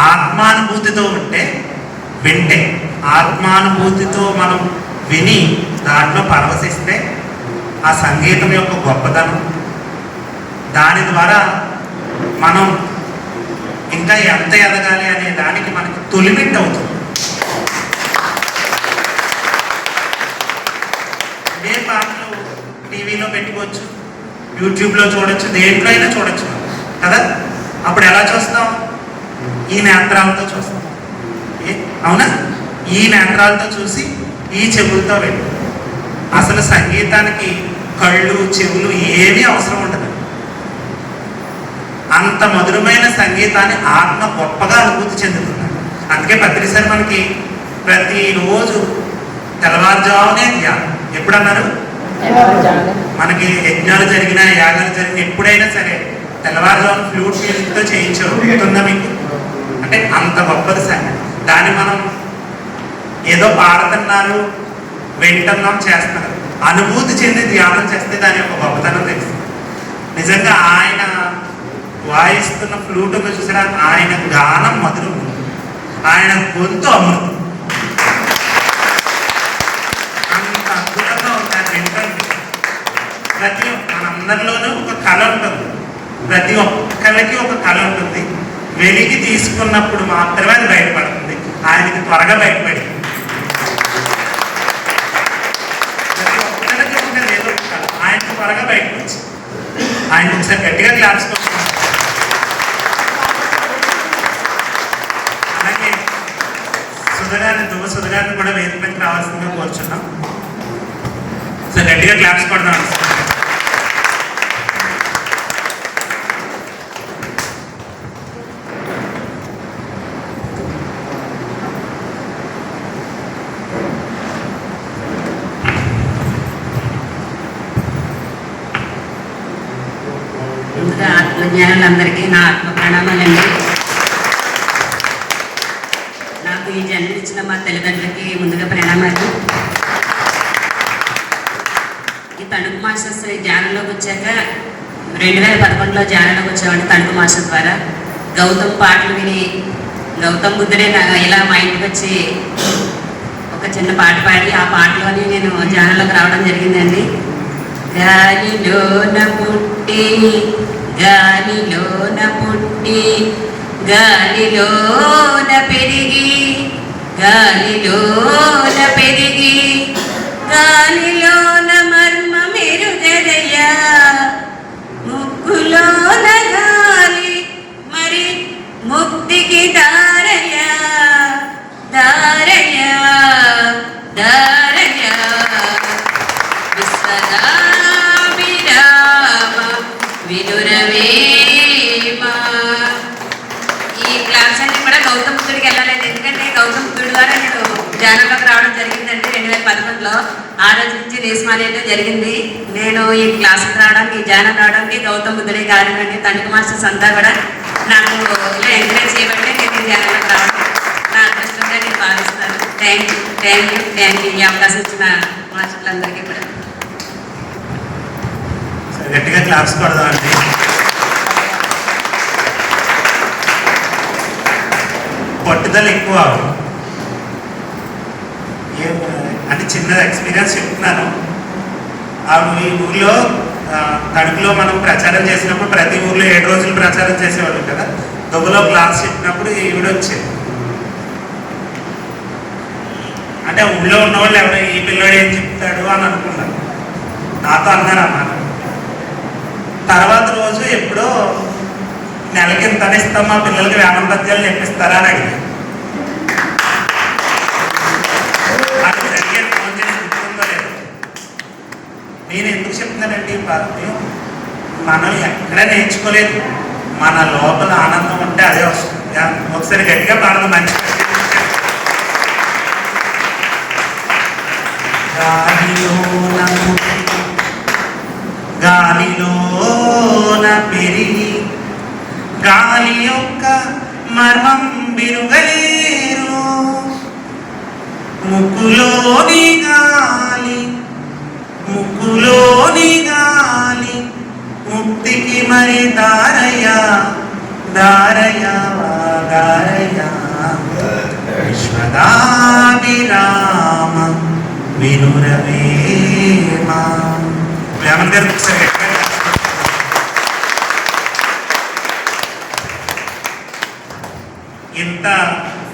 ఆత్మానుభూతితో ఉంటే వింటే. ఆత్మానుభూతితో మనం విని దాంట్లో పరవశిస్తే ఆ సంగీతం యొక్క గొప్పతనం. దాని ద్వారా మనం ఇంకా ఎంత ఎదగాలి అనే దానికి మనకి తొలిమిట్ అవుతుంది. ఇదే పాటలు టీవీలో పెట్టుకోవచ్చు యూట్యూబ్లో చూడొచ్చు దేంట్లో అయినా చూడొచ్చు కదా? అప్పుడు ఎలా చూస్తాం? ఈ నేత్రాలతో చూస్తాం? అవునా? ఈ నేత్రాలతో చూసి ఈ చెవులతో వింటాం అసలు సంగీతానికి కళ్ళు చెవులు ఏమీ అవసరం ఉండదు. అంత మధురమైన సంగీతాన్ని ఆత్మ గొప్పగా అనుభూతి చెందుతున్నాడు. అందుకే పత్రిసారి మనకి ప్రతిరోజు తెల్లవారుజామునే ధ్యానం. ఎప్పుడన్నారు? మనకి యజ్ఞాలు జరిగినా యాగాలు జరిగినా ఎప్పుడైనా సరే తెల్లవారుజామున ఫ్లూట్ మ్యూజిక్తో చేయించారు గుర్తుందా మీకు? అంటే అంత గొప్పది సంగతి. దాన్ని మనం ఏదో పాడుతున్నారు వింటున్నాం చేస్తున్నారు. అనుభూతి చెంది ధ్యానం చేస్తే దాని యొక్క గొప్పతనం తెలుస్తుంది నిజంగా ఆయన వాయిస్తున్న ఫ్లూట్ చూసారా? ఆయన గానం మధురం. ఆయన గొంతు అమృతం. అంత అద్భుతంగా ఉంటారు వింటుంది ప్రతి మనందరిలోనూ ఒక కళ ఉంటుంది. ప్రతి ఒక్కరికి ఒక కళ ఉంటుంది. వెలికి తీసుకున్నప్పుడు మాత్రమే అది బయటపడుతుంది ఆయనకి త్వరగా బయటపడింది ప్రతి త్వరగా బయటకు వచ్చింది ఆయన ఒకసారి గట్టిగా క్లాప్స్ అలాగే సుధగారిని దువ్వ సుధగారిని కూడా వేదిక రావాల్సిందిగా కోరుచున్నాం. సో గట్టిగా క్లాప్స్ కొడదాం ముందుగా ఆత్మజ్ఞానులందరికీ నా ఆత్మ ప్రణామాలండి నాకు ఈ జన్మనిచ్చిన మా తల్లిదండ్రులకి ముందుగా ప్రణామాలు ఈ తణుకు మాస్టర్స్ జ్ఞానంలోకి వచ్చాక రెండు వేల పదకొండులో జ్ఞానంలోకి వచ్చామండి తణుకు మాస్టర్ ద్వారా. గౌతమ్ పాటలు విని గౌతమ్ బుద్ధుడే ఇలా మా ఇంటికి వచ్చి ఒక చిన్న పాట పాడి ఆ పాటలోని నేను ధ్యానంలోకి రావడం జరిగిందండి. గాలిలోన పుట్టి గాలిలోన పుట్టి గాలిలోన పెరిగి గాలిలోన పెరిగి గాలిలోన మెరుగదయ్యా ముక్కులోన గాలి మరి ముక్తికి దారయ్యా దారయ్యా దారయ్యా వేల పదకొండులో ఆ రోజు నుంచి దేశమాలి అయితే జరిగింది. నేను ఈ క్లాస్కి రావడానికి ఈ ధ్యానం రావడానికి గౌతమ్ బుద్ధుడే కారణండి తండ్రి మాస్టర్స్ అంతా కూడా నాకు ఇలా ఎంకరేజ్ చేయబట్టి నేను ఈ ధ్యానంలోకి రావడం నా అదృష్టంగా నేను భావిస్తాను. Thank you thank you thank you ఈ అవకాశం ఇచ్చిన మాస్టర్లందరికీ కూడా. గట్టిగా క్లాప్స్ కొడదామండి పట్టుదల ఎక్కువ. ఏం చిన్న ఎక్స్పీరియన్స్ చెప్తున్నాను. ఆ ఈ ఊర్లో తణుకులో మనం ప్రచారం చేసినప్పుడు ప్రతి ఊర్లో ఏడు రోజులు ప్రచారం చేసేవాడు కదా? దుబ్బలో క్లాస్ చెప్పినప్పుడు ఈవిడ వచ్చేది. అంటే ఊళ్ళో ఉన్నవాళ్ళు ఎవరు ఈ పిల్లోడు ఏం చెప్తాడు? అని అనుకున్నారు. నాతో అన్నారు అన్నారు తర్వాత రోజు ఎప్పుడో నెలకి కింద ఇస్తాం మా పిల్లలకి వేమన పద్యాలు నేర్పిస్తారా? అని అడిగాను నాకు సరిగ్గా ఫోన్ చేసి గుర్తుందో లేదో నేను ఎందుకు చెప్తున్నానండి ఈ మనం ఎక్కడ నేర్చుకోలేదు. మన లోపల ఆనందం ఉంటే అదే వస్తుంది. ఒకసారి గట్టిగా పాడదు మంచి గాలిలోన గాలిలోన పెరిగి గాలి యొక్క మర్మం బిరుగలేరు ముక్కులోని గాలి ముక్కులోని గాలి ముక్తికి మరి దారయ్య దారయ్య ధారయా విశ్వదాభిరామ వినురవేమ వేమన్ గారు ఒకసారి ఇంత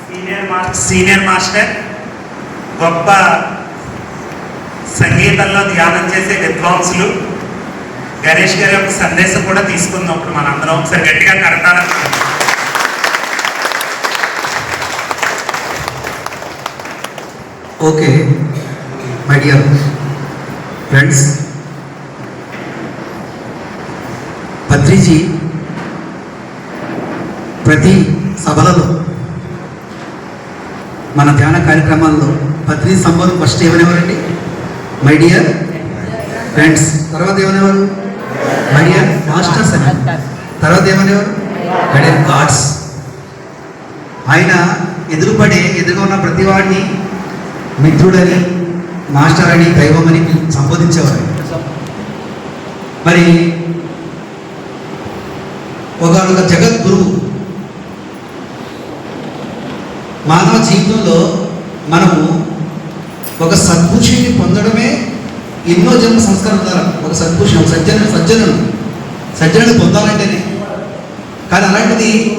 సీనియర్ మాస్టర్ సీనియర్ మాస్టర్ గొప్ప సంగీతంలో ధ్యానం చేసే విద్వాంసులు గణేష్ గారి యొక్క సందేశం కూడా తీసుకుందాం ఇప్పుడు మనందరం ఒకసారి గట్టిగా కడతారని okay my dear friends Patriji ప్రతి సభలలో మన ధ్యాన కార్యక్రమాల్లో పత్రి సంబంధం ఫస్ట్ ఏమనేవారండి మై డియర్ ఫ్రెండ్స్ తర్వాత ఏమనేవారు? మై డియర్ మాస్టర్స్ అని. తర్వాత ఏమనేవారు? మై డియర్ గాడ్స్ ఆయన ఎదురుపడే ఎదురుగా ఉన్న ప్రతివాడిని మిత్రుడని మాస్టర్ అని దైవం అని సంబోధించేవారు. మరి ఒకనొక జగద్గురువు మానవ జీవితంలో మనము ఒక సద్భూషిని పొందడమే ఎన్నో జన్మ సంస్కారం ద్వారా. ఒక సద్భూషణం సజ్జన సజ్జనుడు. సజ్జనుడు పొందాలంటేనే. కానీ అలాంటిది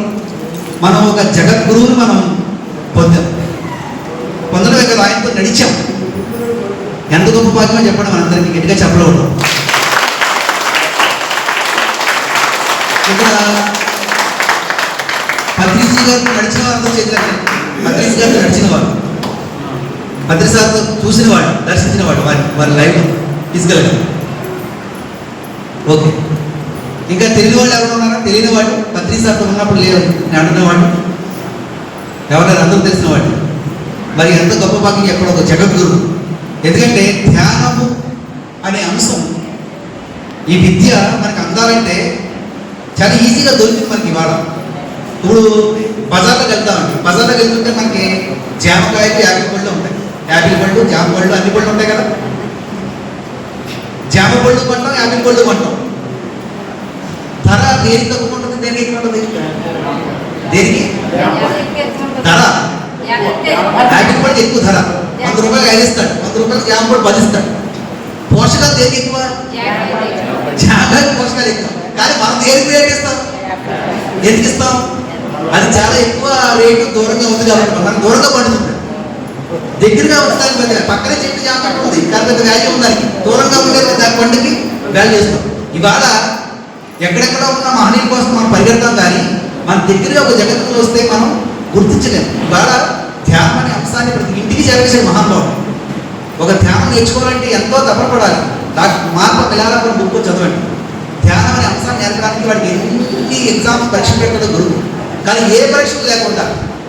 మనం ఒక జగద్గురువుని మనం పొందాం. పొందడమే కదా ఆయనతో నడిచాం. ఎంత గొప్ప భాగ్యమో చెప్పడం మనందరికీ గట్టిగా చెప్పలేదు ఇక్కడ పత్రిజీ గారు నడిచిన వారితో చేతులు పత్రిజీ గారు నడిచిన వారు. పత్రి చూసిన వాడు దర్శించిన వాడు వారి వారి లైఫ్ ఫిజికల్గా. ఓకే. ఇంకా తెలియని వాళ్ళు ఎవరు ఉన్నారా? తెలియని వాడు పత్రి ఉన్నప్పుడు లేరు. నేను అంటున్నవాడు ఎవరైనా అందరూ తెలిసిన వాడు మరి ఎంత గొప్ప భాగ్యం ఎక్కడ ఒక జగద్గురు. ఎందుకంటే ధ్యానము అనే అంశం ఈ విద్య మనకు అందాలంటే చాలా ఈజీగా దొరికింది మనకి ఇవాళ. ఇప్పుడు బజార్లోకి వెళ్తామండి. బజార్లోకి వెళ్తుంటే మనకి జామకాయలు యాగపళ్ళు ఉంటాయి. యాపిల్ పళ్ళు జామ పళ్ళు అన్ని పళ్ళు ఉంటాయి కదా. జామ పళ్ళు కొంటాం యాపిల్ పళ్ళు కొంటాం. ధర దేనికి తక్కువ ఉంటుంది? దేనికి ఎక్కువ ఉంటుంది? దేనికి? ధర. యాపిల్ పళ్ళు ఎక్కువ ధర. వంద రూపాయలు ఐదు ఇస్తాడు. వంద రూపాయలు జామ పళ్ళు పది ఇస్తాడు. పోషకాలు దేనికి ఎక్కువ? జాగాకి పోషకాలు ఎక్కువ. కానీ మనం దేనికి రేట్ ఇస్తాం ఎందుకు ఇస్తాం? అది చాలా ఎక్కువ రేటు దూరంగా ఉంది కాబట్టి మనం దూరంగా పడుతుంది. దగ్గరగా ఉంటుంది దాని పెద్ద పక్కనే చెట్టు జామ చెట్టు ఉంది. దాని పెద్ద వాల్యూ ఉంది దానికి. దూరంగా ఉండేది దాని కొండకి వాల్యూ ఇస్తాం ఇవాళ ఎక్కడెక్కడ ఉన్న మహనీయుల కోసం మనం పరిగెడతాం కానీ మన దగ్గరగా ఒక జగత్తులో వస్తే మనం గుర్తించలేము ఇవాళ ధ్యానం అనే అంశాన్ని ప్రతి ఇంటికి చేరవేసే మహానుభావుడు. ఒక ధ్యానం నేర్చుకోవాలంటే ఎంతో తపపడాలి డాక్టర్ మార్ప పిల్లలకు బుక్ చదవండి. ధ్యానం అనే అంశాన్ని నేర్పడానికి వాడికి ఎన్ని ఎగ్జామ్స్ పరీక్ష పెట్టడం గురువు కానీ ఏ పరీక్షలు లేకుండా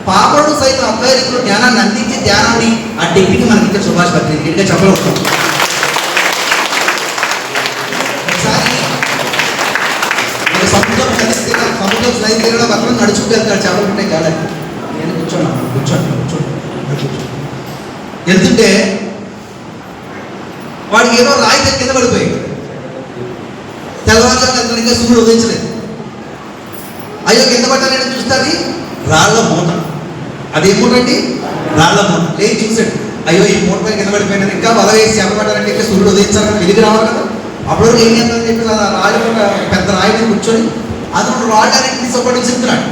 పాపడు సైతం అబ్బాయిలు జ్ఞానాన్ని అందించి ధ్యానాన్ని ఆ టెక్నిక్ మనకి ఇచ్చిన సుభాష్ పత్రి గట్టిగా చెప్పగలుగుతాం ఒకసారి సముద్రం కలిస్తే సముద్రం స్లైడ్ దగ్గర ఒక నడుచుకుంటూ వెళ్తాడు చేపలు ఉంటాయి కాదండి నేను కూర్చోండి కూర్చోండి కూర్చోండి. వెళ్తుంటే వాడికి ఏదో రాయి దగ్గర కింద పడిపోయాడు. తెల్లవారుజామున అతను ఇంకా సూర్యుడు ఉదయించలేదు. అయ్యో కింద పట్టాలని చూస్తే రాళ్ళ మూట అదే మూట అండి రాళ్ళ మూట లేదు చూసాడు అయ్యో ఈ మూట పైన కింద పడిపోయినాను ఇంకా వల వేసి చేప పట్టాలంటే సూర్యుడు ఉదయించాలని వెలిగి రావాలి కదా. అప్పుడు ఏం చేద్దామని చెప్పి ఆ రాయి పెద్ద రాయిని కూర్చొని అతను రాళ్ళు అన్నింటినీ సపోర్ట్ చెప్తున్నాడు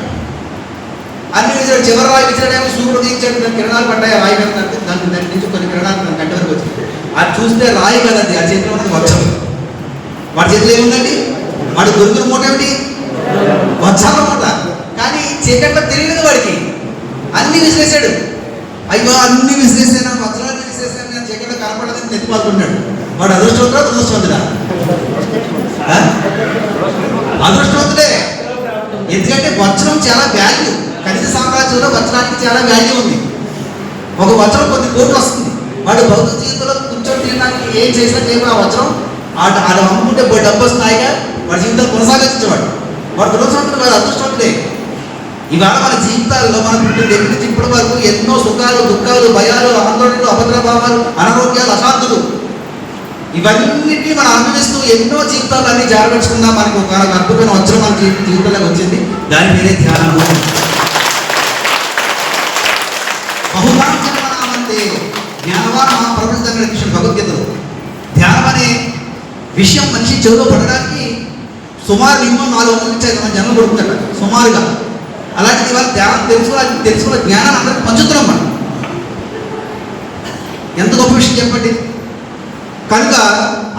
అన్ని విజయాలు చివరి రాయి విజయాడేమో సూర్యుడు ఉదయించాడు దాని కిరణాలు పడ్డాయి. రాయి మీద దాని దాని దాని నుంచి కొన్ని కిరణాలు దాని కంటి వరకు వచ్చింది. అది చూస్తే రాయి కదండి ఆ చేతిలో ఉన్నది వచ్చం వాడి చేతిలో ఏముందండి? వాడి గురుగురు మూట ఏమిటి? వచ్చాల కానీ చీకట్లో తెలియదు వాడికి. అన్ని విసిరేసాడు అయ్యో అన్ని విసిరేసాను వజ్రాన్ని విసిరేసాను నేను చీకటి కనపడదని నెత్తిపాల్చుకున్నాడు వాడు అదృష్టవంతుడా? దురదృష్టవంతుడా? అదృష్టవంతుడే. ఎందుకంటే వజ్రం చాలా వాల్యూ ఖనిజ సామ్రాజ్యంలో వజ్రానికి చాలా వాల్యూ ఉంది. ఒక వజ్రం కొద్ది కోట్లు వస్తుంది. వాడు భౌతిక జీవితంలో కూర్చొని తినడానికి ఏం చేసినా ఏమో ఆ వజ్రం. ఆడ ఆడ అమ్ముకుంటే డబ్బు వస్తున్నాయిగా వాడి జీవితం కొనసాగించేవాడు. వాడు దురదృష్టవంతుడు వాడు అదృష్టవంతుడే. ఇవాళ మన జీవితాల్లో మన పుట్టిన దగ్గర నుంచి ఇప్పటి వరకు ఎన్నో సుఖాలు దుఃఖాలు భయాలు ఆందోళనలు అభద్రభావాలు అనారోగ్యాలు అశాంతులు. ఇవన్నిటిని మనం అనుభవిస్తూ ఎన్నో జీవితాలు అన్ని జారపెట్టుకున్నా మనకు ఒక అద్భుతమైన వచ్చిన మన జీవితంలోకి వచ్చింది. దాని మీదే ధ్యానము. బహుదాంతే జ్ఞానవాన ప్రపంచంగా విషయం భగవద్గీతలో. ధ్యానం అనే విషయం మనిషి చెవిలో పడడానికి సుమారు నిమ్మ నాలుగు వందల నుంచి ఐదు మంది జనం కొడుతుందట సుమారుగా. అలాంటిది ఇవాళ ధ్యానం తెలుసుకోవాలి తెలుసుకున్న జ్ఞానాన్ని అందరికి పంచుతున్నాం మనం. ఎంత గొప్ప విషయం చెప్పండి? కనుక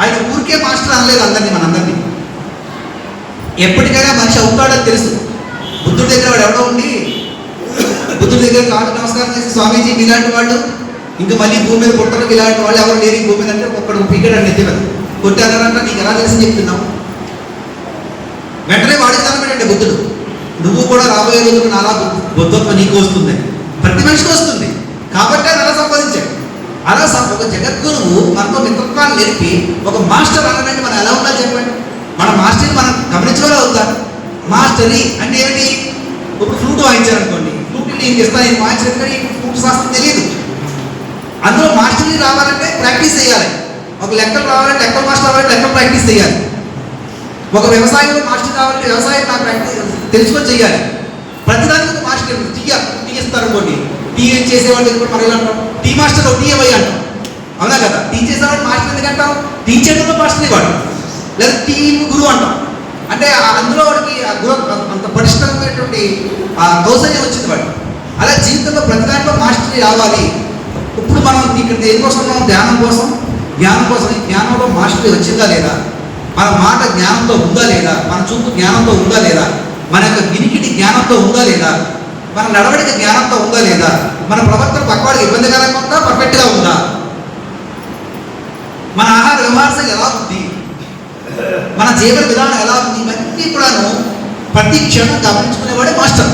ఆయన ఊరికే మాస్టర్ అనలేదు అందరినీ మనందరినీ. ఎప్పటికైనా మనిషి అవుతాడని తెలుసు. బుద్ధుడి దగ్గర వాడు ఎవడో ఉండి బుద్ధుడి దగ్గర కాదు నమస్కారం చేసి స్వామీజీ మీలాంటి వాళ్ళు ఇంకా మళ్ళీ భూమి మీద పుట్టరు ఇలాంటి వాళ్ళు ఎవరు లేరు ఈ భూమి మీద అంటే ఒక్కడు పీకెట్ నెత్తి మీద కొట్టారంట నీకు ఎలా తెలిసి చెప్తున్నావు? వెంటనే వాడికి తనబెట్టండి బుద్ధుడు. నువ్వు కూడా రాబోయే రోజులు నాలా బుద్ధత్వం నీకు వస్తుంది. ప్రతి మనిషికి వస్తుంది. కాబట్టి ఆయన అలా సంపాదించాడు అలా సం- ఒక జగద్గురువు మనతో మిత్రత్వాన్ని నేర్పి ఒక మాస్టర్ అనడానికి మనం ఎలా ఉండాలి చెప్పండి? మన మాస్టర్ని మనం గమనించగల అవుతారు మాస్టరీ అంటే ఏమిటి ఇప్పుడు ఫ్లూట్ వాయించారనుకోండి. ఫ్లూట్ నేను ఇస్తాను నేను వాయించలేదు కానీ ఫ్లూట్ శాస్త్రం తెలియదు. అందులో మాస్టర్ని రావాలంటే ప్రాక్టీస్ చేయాలి. ఒక లెక్కలు రావాలంటే లెక్కలు మాస్టర్ రావాలంటే లెక్కలు ప్రాక్టీస్ చేయాలి. ఒక వ్యవసాయంలో మాస్టర్ కావాలంటే వ్యవసాయం నాకు ప్రాక్టీస్ తెలుసుకొని చేయాలి ప్రతిదానికి ఒక మాస్టర్ టీ టీ ఇస్తారు అనుకోండి. టీ చేసేవాళ్ళు కూడా మరి ఎలా అంటాం టీ మాస్టర్ టీ అంటాం అవునా కదా? టీ చేసేవాడు మాస్టర్ ఎందుకు అంటాం టీ చేయడంలో మాస్టర్ వాడు లేదా టీ గురువు అంటాం అంటే అందులో వాడికి ఆ గురు అంత పటిష్టమైనటువంటి ఆ కౌశల్యం వచ్చింది వాడు అలా జీవితంలో ప్రతి దాంట్లో మాస్టరీ రావాలి. ఇప్పుడు మనం ఇక్కడ దేనికోసం ఉన్నాం? ధ్యానం కోసం. జ్ఞానం కోసం ఈ జ్ఞానంలో మాస్టరీ వచ్చిందా లేదా? మన మాట జ్ఞానంతో ఉందా లేదా? మన చూపు జ్ఞానంతో ఉందా లేదా? మన యొక్క వినికిడి జ్ఞానంతో ఉందా లేదా? మన నడవడిక జ్ఞానంతో ఉందా లేదా? మన ప్రవర్తన పక్కవాడికి ఇబ్బందికరంగా ఉందా పర్ఫెక్ట్గా ఉందా? మన ఆహార విమర్శ ఎలా ఉంది? మన జీవన విధానం ఎలా ఉంది? ఇవన్నీ కూడాను ప్రతి క్షణం గమనించుకునేవాడే మాస్టర్.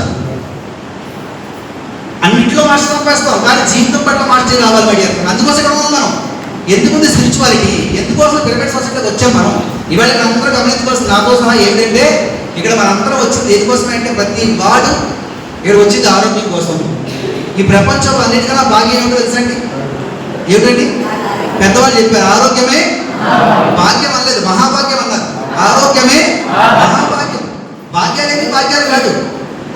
అన్నింటిలో మాస్టర్ పంపేస్తాం కానీ జీవితం పట్ల మాస్టర్ రావాలి అడిగారు అందుకోసం ఇక్కడ ఉన్నాం. మనం ఎందుకుంది స్పిరిచువాలిటీ ఎందుకోసం పిరమిడ్ సొసైటీకి వచ్చాం మనం? ఇవాళ అందరూ గమనించుకోవాల్సిన నాతో సహా ఏంటంటే ఇక్కడ మనందరం వచ్చింది దేనికోసం అంటే ప్రతి వాడు ఇక్కడ వచ్చింది ఆరోగ్యం కోసం. ఈ ప్రపంచంలో అన్నిటికన్నా భాగ్యం ఏమిటో తెలుసండి? ఏమిటండి? పెద్దవాళ్ళు చెప్పారు ఆరోగ్యమే భాగ్యం అనలేదు మహాభాగ్యం అన్నారు. ఆరోగ్యమే మహాభాగ్యం. భాగ్యాలేని భాగ్యాలు కాదు.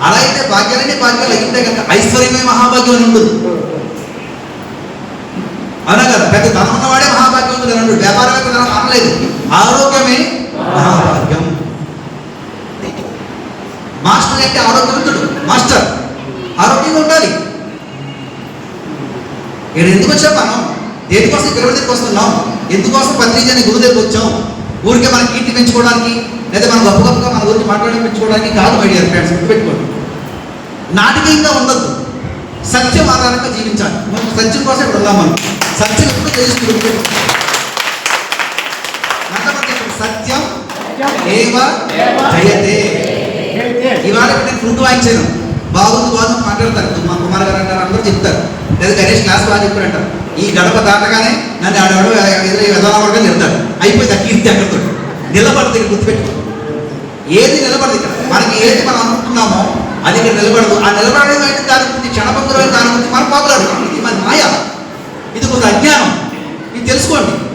అలా అయితే భాగ్యాలని భాగ్యాలు అయితే కనుక ఐశ్వర్యమే మహాభాగ్యం అని ఉండదు. అవునా కదా? పెద్ద ధనం ఉన్నవాడే మహాభాగ్యవంతుడు అని అన్నాడు వ్యాపారవేత్త ధనం అనలేదు ఆరోగ్యమే మహాభాగ్యం. మాస్టర్ అంటే ఆరోగ్యవంతుడు. మాస్టర్ ఆరోగ్యంగా ఉండాలి. ఇక్కడ ఎందుకు వచ్చాం మనం దేనికోసం ఇక్కడ దగ్గరికి వస్తున్నాం ఎందుకోసం పత్రికని గురువు దగ్గరికి వచ్చాం ఊరికే మన కీర్తి పెంచుకోవడానికి లేదా మన గొప్ప గొప్పగా మన గురించి మాట్లాడి పెంచుకోవడానికి కాదు మై డియర్ ఫ్రెండ్స్ గుర్తుపెట్టుకోండి. నాటకీయంగా ఉండద్దు. సత్యం ఆధారంగా జీవించాలి. మనం సత్యం కోసం ఇక్కడ ఉన్నాం మనం. సత్యం ఎప్పుడు తెలుస్తుంది. సత్యం ఏవ జయతే. ఇవాళ నేను ఫ్రూట్ వాయించాను. బాగుంది బాగుంది మాట్లాడతారు. మా కుమార్ గారు అంటారు అందరూ చెప్తారు. లేదా గణేష్ క్లాస్ బాగా చెప్పారు అంటారు. ఈ గడప దాటగానే నన్ను ఆడవాడు ఎదురు విధానం అయిపోయింది ఆ కీర్తి అక్కడతో నిలబడదు ఇక్కడ గుర్తుపెట్టుకో. ఏది నిలబడదు ఇక్కడ. మనకి ఏది మనం అనుకుంటున్నామో అది ఇక్కడ నిలబడదు. ఆ నిలబడడం అయితే దాని గురించి క్షణభంగురమైన దాని గురించి మనం పోగలాడుతాం ఇది మన మాయ. ఇది కొంత అజ్ఞానం. ఇది తెలుసుకోండి.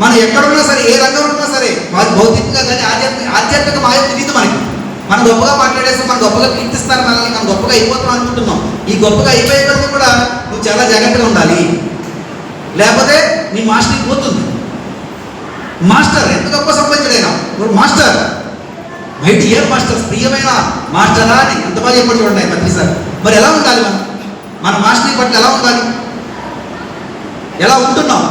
మనం ఎక్కడున్నా సరే ఏ రంగంలో ఉన్నా సరే మాది భౌతికంగా కానీ ఆధ్యాత్మిక ఆధ్యాత్మిక మాయ తెలియదు మనకి. మనం గొప్పగా మాట్లాడేస్తాం మనం గొప్పగా కీర్తిస్తారు మనల్ని మనం గొప్పగా అయిపోతాం అనుకుంటున్నాం. ఈ గొప్పగా అయిపోయే కొద్దీ కూడా నువ్వు చాలా జాగ్రత్తగా ఉండాలి. లేకపోతే నీ మాస్టర్ పోతుంది. మాస్టర్ ఎంత గొప్ప సంపాదించడైనా ఇప్పుడు మాస్టర్ మై ఏ మాస్టర్ ప్రియమైన మాస్టరా అని ఎంత బాగా చెప్పండి చూడండి ఆయన సార్. మరి ఎలా ఉండాలి మనం? మన మాస్టర్ పట్ల ఎలా ఉండాలి? ఎలా ఉంటున్నాం?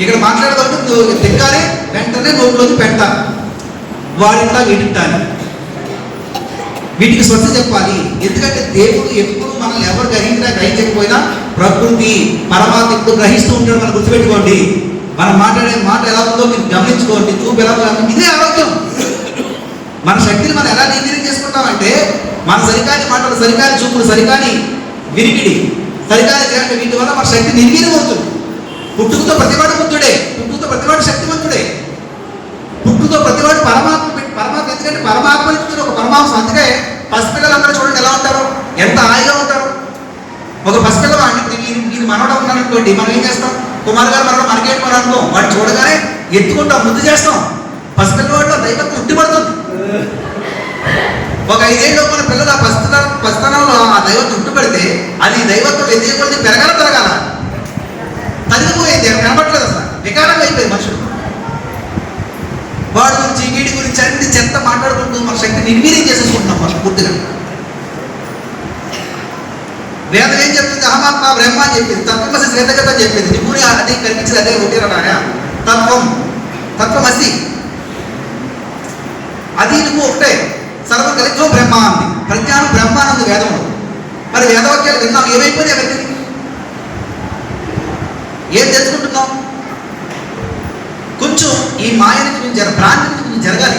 ఇక్కడ మాట్లాడేటప్పుడు నువ్వు తిక్కాలి వెంటనే నోట్లోకి పెడతా. వాడింటా వీడింటాను వీటికి స్వచ్ఛ చెప్పాలి. ఎందుకంటే దేవుడు ఎప్పుడు మనల్ని ఎవరు గ్రహించినా గ్రహించకపోయినా ప్రకృతి పరమాత్మ ఎప్పుడు గ్రహిస్తూ ఉంటాడు మనం గుర్తుపెట్టుకోండి. మనం మాట్లాడే మాట ఎలా ఉందో మీరు గమనించుకోండి. చూపు ఎలా ఉందో ఇదే ఆరోగ్యం. మన శక్తిని మనం ఎలా నిర్వీర్యం చేసుకుంటామంటే మన సరికాని మాటలు సరికాని చూపులు సరికాని విరిగిడి సరికాని చేయాలంటే వీటి వల్ల మన శక్తి నిర్వీర్యం అవుతుంది. పుట్టుకతో ప్రతివాడు బుద్ధుడే. పుట్టుకతో ప్రతివాడు శక్తివంతుడే. పుట్టుకతో ప్రతివాడు పరమాత్మ పెట్టి- పరమాత్మ ఎందుకంటే పరమాత్మ నుంచి ఒక పరమాత్మ. అందుకే పసిపిల్లలందరూ చూడండి ఎలా ఉంటారు. ఎంత హాయిగా ఉంటారు. ఒక పసిపిల్ల వాడిని ఇప్పుడు వీడి- మనవడం ఉన్నారనుకోండి మనం ఏం చేస్తాం? కుమార్ గారు మనలో మనకేంటి మనం అనుకోం చూడగానే ఎత్తుకుంటాం ముద్దు చేస్తాం. పసిపిల్లవాడిలో దైవత్వం ఉట్టిపడుతుంది. ఒక ఐదేళ్ళు మన పిల్లలు ఆ పసితన పసితనంలో ఆ దైవత్వం ఉట్టిపడితే అది దైవత్వం ఎదిగే కొద్ది పెరగాల పెరగాల తరిగిపోయింది ఎవరు కనబడలేదు అసలు. వికారంగా అయిపోయింది మనుషులు. వాడి గురించి వీడి గురించి అన్ని చెత్త మాట్లాడుకుంటూ మన శక్తి నిర్వీర్యం చేసేసుకుంటున్నాం మనం పూర్తిగా. వేదం ఏం చెప్తుంది? అహమాత్మ బ్రహ్మ అని చెప్పింది. తత్వమసి శ్వేతగత అని చెప్పింది. నిపుణి అది కనిపించింది అదే ఒకటి తత్వం. తత్వమసి అది నువ్వు ఒకటే. సర్వ కలిగో బ్రహ్మ అంది. ప్రజ్ఞానం బ్రహ్మ అన్నది వేదంలో మరి వేదవాక్యాలు విన్నాం. ఏమైపోయింది అవన్నీ ఏం తెలుసుకుంటున్నాం కొంచెం ఈ మాయ నుంచి కొంచెం జర భ్రాంతి నుంచి జరగాలి.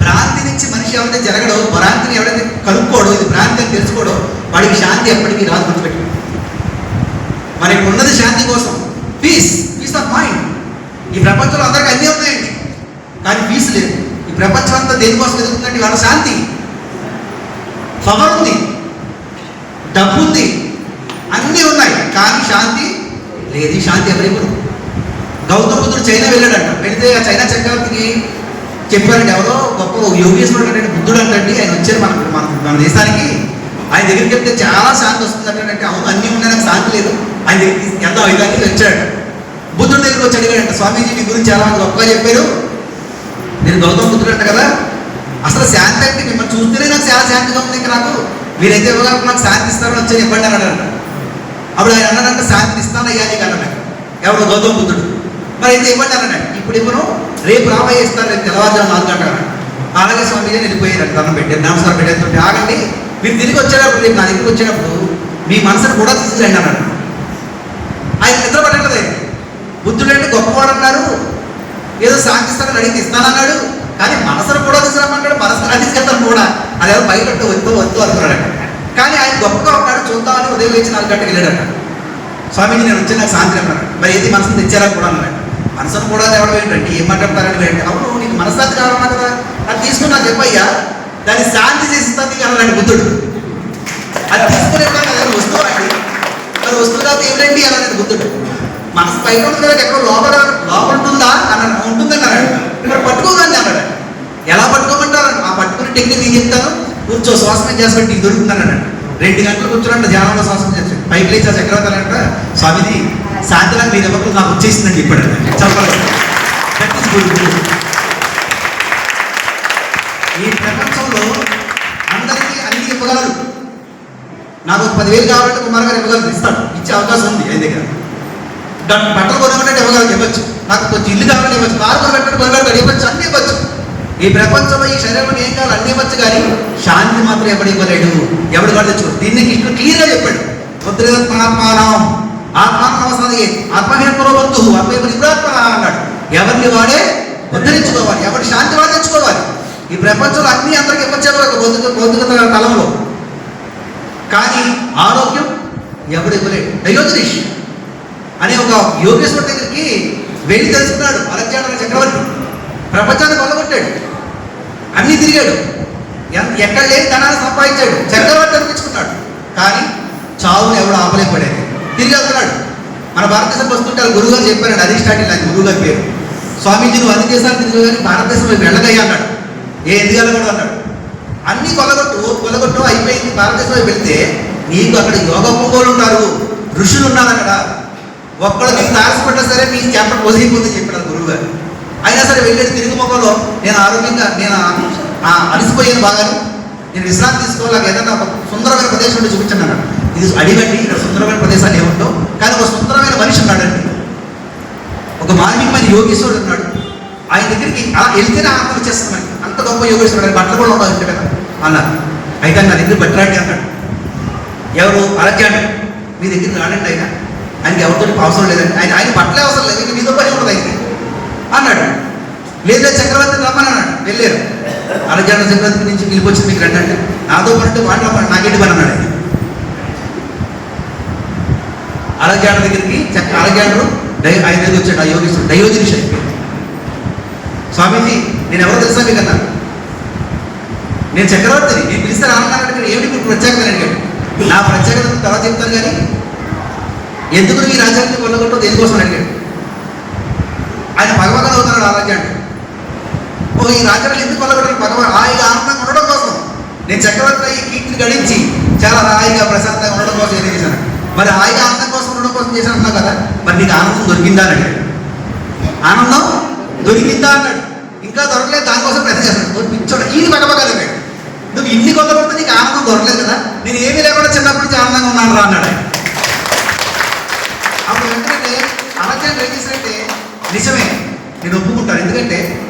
భ్రాంతి నుంచి మనిషి ఎవరైతే జరగడో భ్రాంతిని ఎవరైతే కనుక్కోడో ఇది భ్రాంతి అని తెలుసుకోడో వాడికి శాంతి ఎప్పటికీ రాదు గుర్తుపెట్టి మరి ఉన్నది శాంతి కోసం. పీస్ పీస్ ఆఫ్ మైండ్ ఈ ప్రపంచంలో అందరికీ అన్నీ ఉన్నాయండి. కానీ పీస్ లేదు. ఈ ప్రపంచం అంతా దేనికోసం ఎదుగుతుందండి వాళ్ళ శాంతి. పవర్ ఉంది. డబ్బు ఉంది. అన్నీ ఉన్నాయి. కానీ శాంతి లేదు ఈ శాంతి ఎవరికి ఉండదు. గౌతమ బుద్ధుడు చైనా వెళ్ళాడంట. వెళితే ఆ చైనా చక్రవర్తికి చెప్పారండి ఎవరో గొప్ప యోగేశ్వరుడు అంటే బుద్ధుడు అంటండి ఆయన వచ్చారు మన మన మన దేశానికి. ఆయన దగ్గరికి వెళ్తే చాలా శాంతి వస్తుంది అంటే అవును అన్నీ ఉన్నాయి నాకు శాంతి లేదు. ఆయన దగ్గరికి వెళ్దాం వచ్చాడు బుద్ధుడి దగ్గరికి వచ్చి అడిగాడంట స్వామీజీ మీ గురించి చాలా గొప్పగా చెప్పారు. నేను గౌతమ బుద్ధుడు అంట కదా. అసలు శాంతి అంటే మిమ్మల్ని చూస్తేనే నాకు చాలా శాంతిగా ఉంది ఇంకా నాకు. మీరైతే ఇవ్వగలరు నాకు శాంతి ఇస్తారని వచ్చి ఇవ్వండి అన్నాడంట. అప్పుడు ఆయన అన్నాడంటే శాంతిని ఇస్తానయ్యా నీకు అన్నాడు. ఎవరు గౌతమ బుద్ధుడు. మరి అయితే ఇవ్వండి అన్నాడు. ఇప్పుడు ఇవ్వను రేపు రాబోయే ఇస్తాను రేపు తెల్లవారుజాము నాలుగు గంటల అలాగే స్వామి వెళ్ళిపోయారు దండం పెట్టారు. నమస్కారం పెట్టేస్తుంటే ఆగండి మీరు తిరిగి వచ్చేటప్పుడు రేపు నా దగ్గరికి వచ్చేటప్పుడు మీ మనసును కూడా తీసుకురండి అన్నాడు. ఆయన నిద్ర పట్టలేదు బుద్ధుడు అంటే గొప్పవాడు అన్నారు. ఏదో శాంతిస్తానని అడిగితే ఇస్తానన్నాడు కానీ మనసును కూడా తీసుకురామన్నాడు మనసును తీసుకెళ్తాను కూడా. అది ఎవరు బయట వద్దు వద్దు అనుకున్నాడు కానీ ఆయన గొప్పగా ఉన్నాడు చూద్దామని ఉదయం లేచి నాలుగు గంటలకు వెళ్ళాడట. స్వామిజీ నేను వచ్చి నాకు శాంతి అన్నాడు. మరి ఏది మనసును తెచ్చారా కూడా అన్నాడు. మనసును కూడా తేవడం ఏంటంటే ఏం మాట్లాడతారని ఏంటి అవును నీకు మనశ్శాంతి కావాలన్నా కదా. అది తీసుకుని నాకు చెప్పయ్యా. దాన్ని శాంతి చేసిస్తుంది అన్నాడు బుద్ధుడు. అది తీసుకునే వస్తువు అండి? మరి వస్తువు కాదు ఏమిటండి అన్నాడు బుద్ధుడు. మనసు పైన ఉంది కదా ఎక్కడో లోపల లోపల ఉంటుందా? అన్నాడు. ఉంటుందని అన్నాడు. మరి పట్టుకోదండి అన్నాడు. ఎలా పట్టుకోమంటారు? ఆ పట్టుకునే టెక్నిక్ నేను చెప్తాను కూర్చో శ్వాసనం చేసి నీకు దొరుకుతుంది రెండు గంటలు కూర్చోండి ధ్యానంలో శ్వాసనం చేసి పైకి లేచి ఆ చక్రవర్తి అంట స్వామిది సాయంత్రం మీ దెబ్బకు నాకు వచ్చేసిందని చెప్పాడు. చెప్పాలి ఈ ప్రపంచంలో అందరికీ అన్ని ఇవ్వగలరు. నాకు పదివేలు కావాలంటే కుమార్ గారు ఇవ్వగలరు ఇస్తాడు. ఇచ్చే అవకాశం ఉంది ఆయన దగ్గర. డ- బట్టలు కొనమంటే ఇవ్వగలరు ఇవ్వచ్చు. నాకు కొంచెం ఇల్లు కావాలంటే ఇవ్వచ్చు. కారు కొనబెట్టండి కొనగలరు ఇవ్వచ్చు. అన్ని ఇవ్వచ్చు. ఈ ప్రపంచంలో ఈ శరీరం ఏం కావాలి? అన్నీ వచ్చు కానీ శాంతి మాత్రం ఎవడు ఇవ్వలేడు. ఎవడు కూడా తెచ్చుకో దీన్ని కృష్ణుడు క్లియర్గా చెప్పాడు. పుత్రిదత్మాత్మానం ఆత్మానం అవసరం ఆత్మహేతులో వద్దు. ఆత్మ నిపుణాత్మ అన్నాడు. ఎవరిని వాడే? ఉద్ధరించుకోవాలి. ఎవరి శాంతి వాడు తెచ్చుకోవాలి. ఈ ప్రపంచంలో అన్ని అందరికి ఇవ్వచ్చారు ఒక బౌద్ధిక బౌద్ధిక తలంలో. కానీ ఆరోగ్యం ఎవడు ఇవ్వలేడు. దయోజనీష్ అనే ఒక యోగేశ్వర దగ్గరికి వెళ్ళి తెలుసుకున్నాడు. అలెగ్జాండర్ చక్రవర్తి. ప్రపంచాన్ని కొల్లగొట్టాడు. అన్నీ తిరిగాడు. ఎక్కడ లేని ధనాన్ని సంపాదించాడు. చక్రవర్తి అనిపించుకున్నాడు కానీ చావుని ఎవడు ఆపలేకపోయాడు. తిరిగి వెళ్తున్నాడు. మన భారతదేశంకి వస్తుంటారు గురువు గారు చెప్పారండి స్టార్టింగ్ అని గురువు గారి పేరు. స్వామీజీ నువ్వు అన్ని దేశాలు తిరిగి కానీ భారతదేశంలో వెళ్ళగయ్యా అన్నాడు. ఏ ఎందుకు కూడా అన్నాడు. అన్ని కొలగొట్టు కొలగొట్టు అయిపోయింది. భారతదేశంలో వెళ్తే నీకు అక్కడ యోగ పొంగోలు ఉన్నారు. ఋషులు ఉన్నారు అక్కడ ఒక్కడు నీకు తారసపడ్డా సరే మీ చెప్పడం వదిలిపోతుంది చెప్పాడు గురువు గారు అయినా సరే వెళ్ళేది తిరుగు మొక్కలో నేను ఆరోగ్యంగా నేను ఆ అలసిపోయాను బాగాను నేను విశ్రాంతి తీసుకోవాలి ఏదైనా ఒక సుందరమైన ప్రదేశం ఉంటే చూపించండి అన్నాడు. ఇది అడిగండి ఇక్కడ సుందరమైన ప్రదేశాలు ఏముంటో కానీ ఒక సుందరమైన మనిషి ఉన్నాడండి. ఒక మార్మికమైన యోగేశ్వరుడు ఉన్నాడు. ఆయన దగ్గరికి అలా వెళ్తేనే ఆత్మ వచ్చేస్తామండి అంత గొప్ప యోగేశ్వరుడు ఆయన బట్టలు కూడా ఉండవు ఇంటి కదా అన్నారు అయితే నా దగ్గర బట్టరాండి అన్నాడు. ఎవరు? అలెగ్జాండర్ మీ దగ్గర రాడండి ఆయన. ఆయనకి ఎవరితో అవసరం లేదండి. ఆయన ఆయన బట్టలే అవసరం లేదు. మీతో పని ఉండదు ఆయనకి. అన్నాడు. లేదా చక్రవర్తిని రమ్మని అన్నాడు. వెళ్ళారు. అలెగ్జాండర్ చక్రవర్తి నుంచి పిలిపొచ్చి మీకు రండి నాతో పని వాటి రమ్మని నాకేంటి పని అన్నాడు ఆయన. అలెగ్జాండర్ దగ్గరికి చక్ర అలెగ్జాండర్ డై ఆయన దగ్గర వచ్చాడు ఆ యోగిస్తుడు డయోజనిష్ అయిపోయింది స్వామీజీ నేను ఎవరో తెలుసా మీకు అన్నాను నేను చక్రవర్తిని నేను పిలిస్తే రామన్నారంటే ఏమిటి మీకు ప్రత్యేకత అడిగాడు. నా ప్రత్యేకత తర్వాత చెప్తాను కానీ ఎందుకు నువ్వు ఈ రాజ్యాన్ని కొల్లగొట్టో దేనికోసం అడిగాడు. ఆయన భగవంతుడు అవుతున్నాడు ఆ రాజ్యాన్ని ఓ ఈ రాజ్యాలు ఎందుకు కొల్లగొట్టారు భగవాన్ హాయిగా ఆనందంగా ఉండడం కోసం. నేను చక్రవర్తి ఈ కీర్తిని గడించి చాలా హాయిగా ప్రశాంతంగా ఉండడం కోసం ఏం చేశాను. మరి హాయిగా ఆనందం కోసం ఉండడం కోసం చేశాను అన్నావు కదా? మరి నీకు ఆనందం దొరికిందా అని ఆనందం దొరికిందా అన్నాడు. ఇంకా దొరకలేదు దానికోసం ప్రయత్నం చేస్తాడు పిచ్చోడు ఇది పగపగలిగాడు నువ్వు ఇన్ని కొత్తపడితే నీకు ఆనందం దొరకలేదు కదా? నేను ఏమీ లేకుండా చిన్నప్పటి నుంచి ఆనందంగా ఉన్నాను రా అన్నాడు అప్పుడు ఏంటంటే అలెగ్జాండర్ ఏం నిజమే నేను ఒప్పుకుంటాను. ఎందుకంటే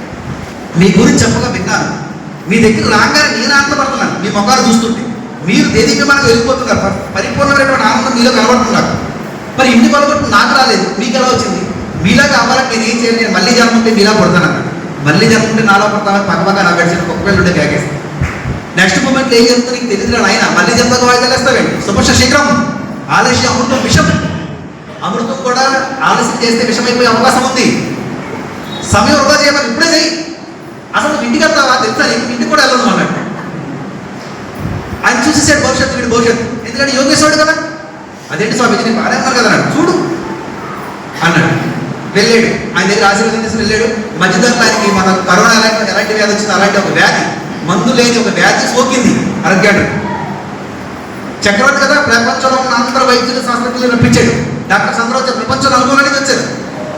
మీ గురించి చెప్పగా విన్నాను. మీ దగ్గర రాగానే నేను ఆనందపడుతున్నాను. మీ మొక్కలు చూస్తుంటే. మీరు దేనికి మనకు వెళ్ళిపోతున్నారు? పరిపూర్ణమైనటువంటి ఆనందం మీలో కనబడుతున్నారు. మరి ఇన్ని కొలగొట్టు నాకు రాలేదు. మీకు ఎలా వచ్చింది? మీలా కావాలంటే నేను ఏం చేయాలి? నేను మళ్ళీ జన్మ ఉంటే మీలా పుడతాను? మళ్ళీ జన్మ ఉంటే నాలో పడతామని పక్క పక్క నా గడిచిన కుక్క వెళ్ళుండే కేకేస్తాను నెక్స్ట్ మూమెంట్ ఏం చెప్తా నీకు తెలియదు ఆయన మళ్ళీ జన్మకు వాయిదా వేస్తావేంటి? సుపర్ష శీఘ్రం ఆలస్యం. అమృతం. విషం. అమృతం కూడా ఆలస్యం చేస్తే విషమైపోయే అవకాశం ఉంది. సమయం వృధా చేయమని ఇప్పుడే చెయ్యి. అసలు నువ్వు ఇంటికి వెళ్తావా? తెలుసా? ఇంటికి కూడా వెళ్ళను అన్నాడు ఆయన చూసేసాడు భవిష్యత్తు వీడి భవిష్యత్తు. ఎందుకంటే యోగేశ్వరుడు కదా. అదేంటి స్వామి నేను బాగానే ఉన్నారు కదా అన్నాడు చూడు. అన్నాడు. వెళ్ళాడు. ఆయన దగ్గర ఆశీర్వాదం తీసుకుని వెళ్ళాడు. మధ్యదారులు ఆయనకి మన కరోనా ఎలాంటి ఎలాంటి వ్యాధి వచ్చింది అలాంటి ఒక వ్యాధి. మందు లేని ఒక వ్యాధి సోకింది. అరగ్గాడు. చక్రవర్తి కదా ప్రపంచంలో ఉన్న అందరూ వైద్యులు శాస్త్రజ్ఞులు రప్పించాడు. డాక్టర్ అందరూ వచ్చారు ప్రపంచం అనుకోవడానికి వచ్చారు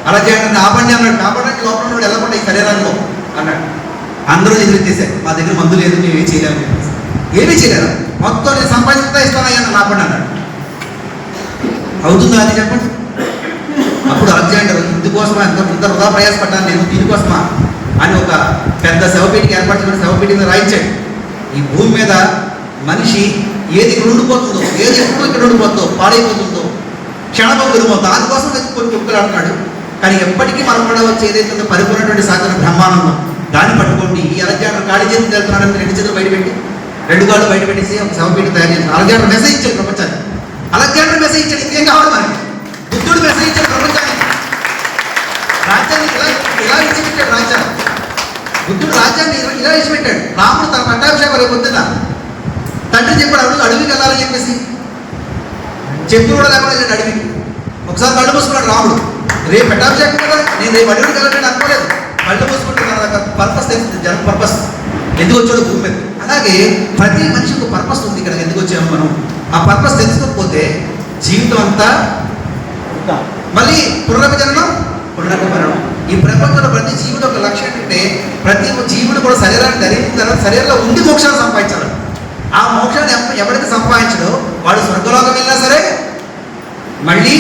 అలా చేయండి ఆపండి అన్నాడు. కాపాడండి లోపల నుండి వెళ్ళకుండా ఈ శరీరాల్లో అన్నాడు. అందరూ ఎదురు చేశారు మా దగ్గర మందు లేదు మేము ఏం చేయలేము ఏమీ చేయలేరు మొత్తం నేను సంపాదించుతా ఇస్తానయ్యా నన్ను ఆపండి అన్నాడు. అవుతుందా అది చెప్పండి. అప్పుడు అర్జెంట్ ఇందుకోసమా? ఎంత ఇంత వృధా ప్రయాసపడ్డాను నేను దీనికోసమా? అని ఒక పెద్ద శవపేటికి ఏర్పరచుకున్న చేసుకుని మీద రాయించాడు. ఈ భూమి మీద మనిషి ఏది ఇక్కడ ఉండిపోతుందో ఏది ఎప్పుడు ఇక్కడ ఉండిపోతుందో పాడైపోతుందో క్షణభంగురమో దానికోసం వెతికి కొన్ని కుక్కలాడుతున్నాడు కానీ ఎప్పటికీ మనం కూడా వచ్చి ఏదైతే పరిపూర్ణటువంటి సాధన బ్రహ్మానందం దాన్ని పట్టుకోండి. ఈ అలెగ్జాండర్ కాడి చేతులు వెళ్తున్నాడని రెండు చేతులు బయటపెట్టి రెండు కాళ్ళు బయటపెట్టేసి ఒక శవపీఠ తయారు చేసి అలెగ్జాండర్ మెసేజ్ ఇచ్చాడు ప్రపంచానికి. అలెగ్జాండర్ మెసేజ్ ఇచ్చాడు. ఇంకేం కావాలి మనకి? బుద్ధుడు మెసేజ్ ఇచ్చాడు ప్రపంచానికి. రాజ్యాన్ని ఇలా ఇలా ఇచ్చిపెట్టాడు రాజ్యాన్ని. బుద్ధుడు రాజ్యాన్ని ఇలా- ఇలా ఇచ్చిపెట్టాడు రాముడు తన పట్టాభిషేకం రేపు పొద్దున్న తండ్రి చెప్పాడు అడుగు అడవికి వెళ్ళాలని చెప్పేసి చెప్పి కూడా లేకుండా వెళ్ళాడు అడవికి ఒకసారి కళ్ళు మూసుకున్నాడు రాముడు. రేపు పట్టాభిషేకం కదా? నేను రేపు అడవికి వెళ్ళాలని అనుకోలేదు. కళ్ళు మూసుకుంటున్నాను పర్పస్ తెలిసింది జన పర్పస్ ఎందుకు వచ్చాడు భూమి మీద? అలాగే ప్రతి మనిషికి ఒక పర్పస్ ఉంది ఇక్కడ. ఎందుకు వచ్చాము మనం? ఆ పర్పస్ తెలుసుకోకపోతే జీవితం అంతా మళ్ళీ పునరప జననం పునరప మరణం ఈ ప్రపంచంలో ప్రతి జీవుడు ఒక లక్ష్యం ఏంటంటే ప్రతి జీవుడు కూడా శరీరాన్ని ధరించిన తర్వాత శరీరంలో ఉండి మోక్షాన్ని సంపాదించాలి. ఆ మోక్షాన్ని ఎవరైతే సంపాదించడో వాడు స్వర్గలోకం వెళ్ళినా సరే మళ్ళీ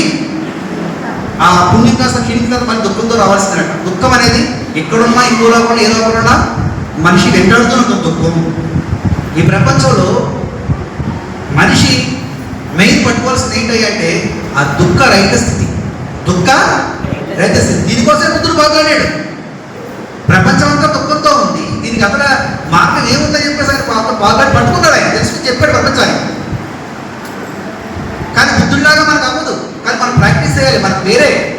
ఆ పుణ్యం కాస్త క్షీణించిన తర్వాత మళ్ళీ దుఃఖంతో రావాల్సిందట దుఃఖం అనేది ఎక్కడున్నా ఇంకో లోపల ఏ లోపల ఉన్నా మనిషి వెంటాడుతున్న దుఃఖం. ఈ ప్రపంచంలో మనిషి మెయిన్ పట్టుకోవాల్సింది ఏంటంటే ఆ దుఃఖ రహిత స్థితి. దుఃఖ రహిత స్థితి. దీనికోసం బుద్ధుడు బాగున్నాడు ప్రపంచం అంతా దుఃఖంతో ఉంది. దీనికి అసలు మార్గం ఏముందని చెప్పేసి ఆయన పాప బాగా పట్టుకున్నాడు ఆయన. తెలుసుకుని చెప్పాడు ప్రపంచానికి కానీ బుద్ధుడిలాగా మనకు అవ్వదు. కానీ మనం ప్రాక్టీస్ చేయాలి మనకు వేరే.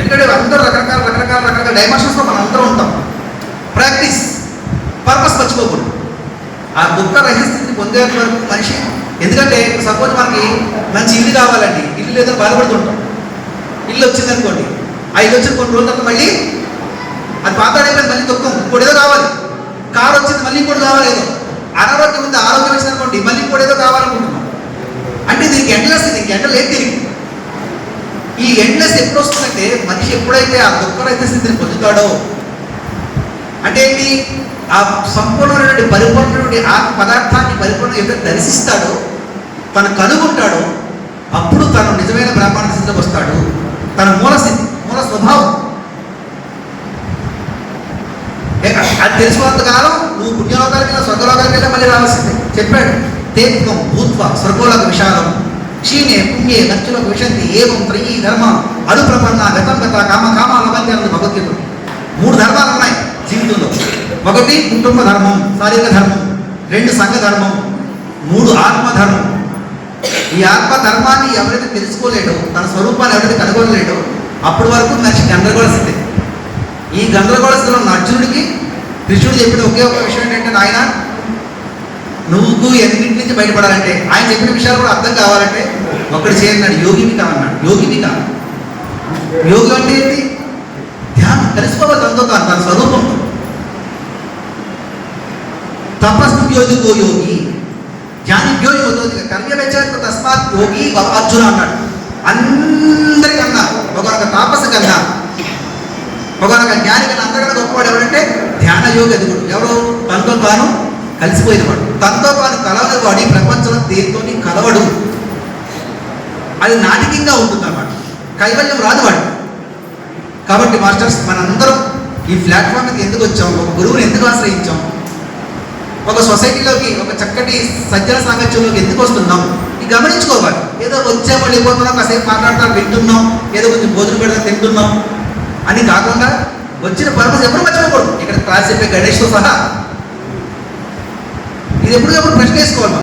ఎందుకంటే అందరూ రకరకాల రకరకాల రకరకాల డైమెన్షన్స్లో మనం అందరం ఉంటాం. ప్రాక్టీస్ పర్పస్ మర్చిపోకూడదు. ఆ దుఃఖ రహిత పొందే వరకు మనిషి ఎందుకంటే సపోజ్ మనకి మంచి ఇల్లు కావాలండి. ఇల్లు లేదని బాధపడుతుంటాం. ఇల్లు వచ్చింది అనుకోండి ఆ ఇల్లు వచ్చిన కొన్ని రోజుల మళ్ళీ అది పాత మళ్ళీ దుఃఖం. ఇంకోటి ఏదో కావాలి. కారు వచ్చింది మళ్ళీ కూడా కావాలేదో. అనారోగ్యం ఉంది ఆరోగ్యం వచ్చింది అనుకోండి మళ్ళీ కూడా ఏదో కావాలనుకుంటున్నాం. అంటే దీనికి ఎండ్లెస్ దీనికి ఎండ లేదు తిరిగి ఈ ఎండ్లెస్ ఎప్పుడు వస్తుందంటే మనిషి ఎప్పుడైతే ఆ దుఃఖరహిత స్థితిని పొందుతాడో అంటే ఏంటి? ఆ సంపూర్ణమైనటువంటి పరిపూర్ణమైనటువంటి ఆ పదార్థాన్ని పరిపూర్ణ ఎప్పుడైతే దర్శిస్తాడో తను కనుగొంటాడో అప్పుడు తను నిజమైన బ్రాహ్మణ స్థితిలోకి వస్తాడు. తన మూల స్థితి మూల స్వభావం ఏ, అది తెలుసుకున్నంత కాలం నువ్వు పుణ్యలోకాలకి స్వర్గలోకాలకి మళ్ళీ రావాల్సిందే. చెప్పాడు తేత్వం భూత్వ స్వర్గోలోక విశాలం క్షీణే పుణ్యే నచ్చులకు విషంతి ఏవం త్రయీ ధర్మ అనుప్రపన్న గతం గత కామ కామ లభంత్యాలను భగవద్గీత. మూడు ధర్మాలు ఉన్నాయి జీవితంలో. ఒకటి కుటుంబ ధర్మం శారీరక ధర్మం రెండు సంఘ ధర్మం మూడు ఆత్మ ధర్మం. ఈ ఆత్మ ధర్మాన్ని ఎవరైతే తెలుసుకోలేడో తన స్వరూపాన్ని ఎవరైతే కనుగొనలేడో అప్పటి వరకు మనిషి గందరగోళ స్థితి. ఈ గందరగోళ స్థితిలో ఉన్న అర్జునుడికి కృష్ణుడు చెప్పిన ఒకే ఒక విషయం ఏంటంటే నాయన నువ్వు ఎన్నింటి నుంచి బయటపడాలంటే ఆయన చెప్పిన విషయాలు కూడా అర్థం కావాలంటే ఒకటి చేయన్నాడు యోగిని కావన్నాడు యోగిని యోగి అంటే ఏంటి? ధ్యానం తెలుసుకోవాలి తనతో కాదు తన స్వరూపంతో. తపస్సు యోగికో యోగి ధ్యానిభ్యో యోగి కర్మ్య వెచ్చారు తస్మాత్ యోగి భవ అర్జున అన్నాడు. అందరికన్నా ఒకనొక తాపస కన్నా ఒకనొక జ్ఞాని కన్నా అందరికన్నా గొప్పవాడు ఎవరంటే ధ్యాన యోగి అధికుడు ఎవరు? తనతో తాను కలిసిపోయినవాడు తనతో తాను కలవని వాడు ఈ ప్రపంచంలో దేంతో కలవడు. అది నాటకీయంగా ఉంటుంది అన్నమాట. కైవల్యం రాదు వాడు. కాబట్టి మాస్టర్స్ మనందరం ఈ ప్లాట్ఫామ్ మీద ఎందుకు వచ్చాం? ఒక గురువుని ఎందుకు ఆశ్రయించాం? ఒక సొసైటీలోకి ఒక చక్కటి సజ్జన సాంగత్యంలోకి ఎందుకు వస్తున్నాం? ఇది గమనించుకోవాలి. ఏదో వచ్చాం వెళ్ళిపోతున్నాం కాసేపు మాట్లాడతాం వింటున్నాం ఏదో కొంచెం భోజనం పెడతాం తింటున్నాం అని కాకుండా వచ్చిన పర్పస్ ఎప్పుడు మర్చిపోకూడదు. ఇక్కడ క్లాస్ చెప్పే గణేష్తో సహా. ఇది ఎప్పుడు ప్రశ్న వేసుకోవాలి